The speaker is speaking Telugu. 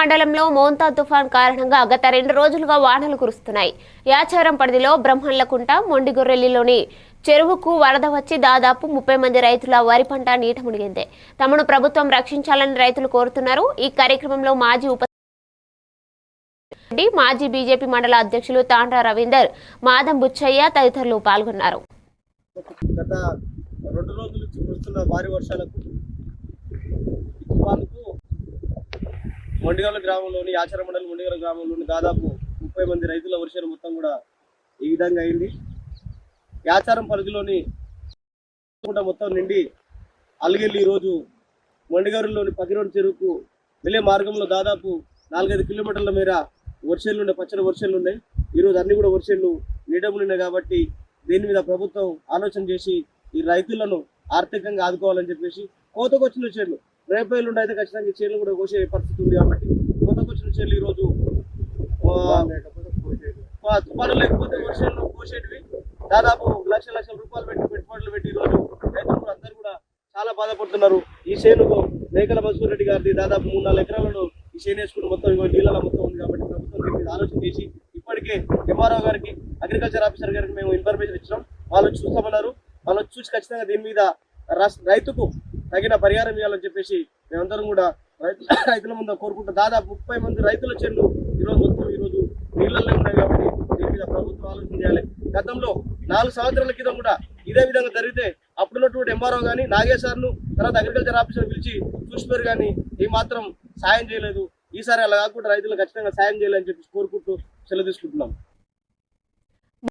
మండలంలో మోంతా తుఫాన్ కారణంగా గత రెండు రోజులుగా వానలు కురుస్తున్నాయి. యాచారం పరిధిలో బ్రహ్మణ్లకుంట మొండిగొర్రెల్లిలోని చెరువుకు వరద వచ్చి దాదాపు ముప్పై మంది రైతుల వరి పంట నీట మునిగింది. తమను ప్రభుత్వం రక్షించాలని రైతులు కోరుతున్నారు. ఈ కార్యక్రమంలో మాజీ ఉప మాజీ బీజేపీ మండల అధ్యక్షులు తాండ్రా రవీందర్ మాదం బుచ్చయ్య తదితరులు పాల్గొన్నారు. గత రెండు రోజుల నుంచి కురుస్తున్న భారీ వర్షాలకు మొండిగల గ్రామంలోని ఆచార మండలం మొండిగల గ్రామంలోని దాదాపు ముప్పై మంది రైతుల వర్షాలు మొత్తం కూడా ఈ విధంగా అయింది. యాచారం పరిధిలోని మొత్తం నిండి అలిగెళ్ళి ఈరోజు మొండిగరులోని పగిరోడ్ చెరువుకు వెళ్ళే మార్గంలో దాదాపు నాలుగైదు కిలోమీటర్ల మేర వర్షాలు ఉన్నాయి పచ్చడి వర్షాలు ఉన్నాయి. ఈరోజు అన్ని కూడా వర్షాలు నీడములున్నాయి కాబట్టి దీని మీద ప్రభుత్వం ఆలోచన చేసి ఈ రైతులను ఆర్థికంగా ఆదుకోవాలని చెప్పేసి కోతకు వచ్చిన రేపు ఎల్లుండి అయితే ఖచ్చితంగా చీరలు కూడా కోసే పరిస్థితి ఉంది కాబట్టి కొత్త వచ్చిన చేర్లు ఈరోజు ఆ, తుఫాను లేకపోతే వర్షాలు కోసేటివి. దాదాపు లక్ష లక్షల రూపాయలు పెట్టి పెట్టుబడులు పెట్టి ఈరోజు రైతులు కూడా అందరూ కూడా చాలా బాధపడుతున్నారు. ఈ చేను మేకల బసూర్ రెడ్డి గారిది దాదాపు మూడు నాలుగు ఎకరాలను ఈ చేను వేసుకుని మొత్తం ఇగో నీళ్ళలో మొత్తం ఉంది కాబట్టి ప్రభుత్వం దీని మీద ఆలోచన చేసి ఇప్పటికే ఎంఆర్ఓ గారికి అగ్రికల్చర్ ఆఫీసర్ గారికి మేము ఇన్ఫర్మేషన్ ఇచ్చినాం. వాళ్ళు చూస్తామన్నారు. వాళ్ళు చూసి ఖచ్చితంగా దీని మీద రైతుకు తగిన పరిహారం ఇవ్వాలని చెప్పేసి మేమందరం కూడా రైతు రైతుల ముందు కోరుకుంటాం దాదాపు ముప్పై మంది రైతుల చెల్లు ఈరోజు మొత్తం ఈరోజు నీళ్ళల్లో ఉన్నాయి కాబట్టి దీని మీద ప్రభుత్వం ఆలోచన చేయాలి. గతంలో నాలుగు సంవత్సరాల క్రితం కూడా ఇదే విధంగా జరిగితే అప్పుడున్నటువంటి ఎంఆర్ఓ కానీ నాగేశ్వర్ను తర్వాత అగ్రికల్చర్ ఆఫీసర్ పిలిచి చూసిపోయారు కానీ ఈ మాత్రం సాయం చేయలేదు. ఈసారి అలా కాకుండా రైతులకు ఖచ్చితంగా సాయం చేయాలని చెప్పి కోరుకుంటూ సెలవు తీసుకుంటున్నాం.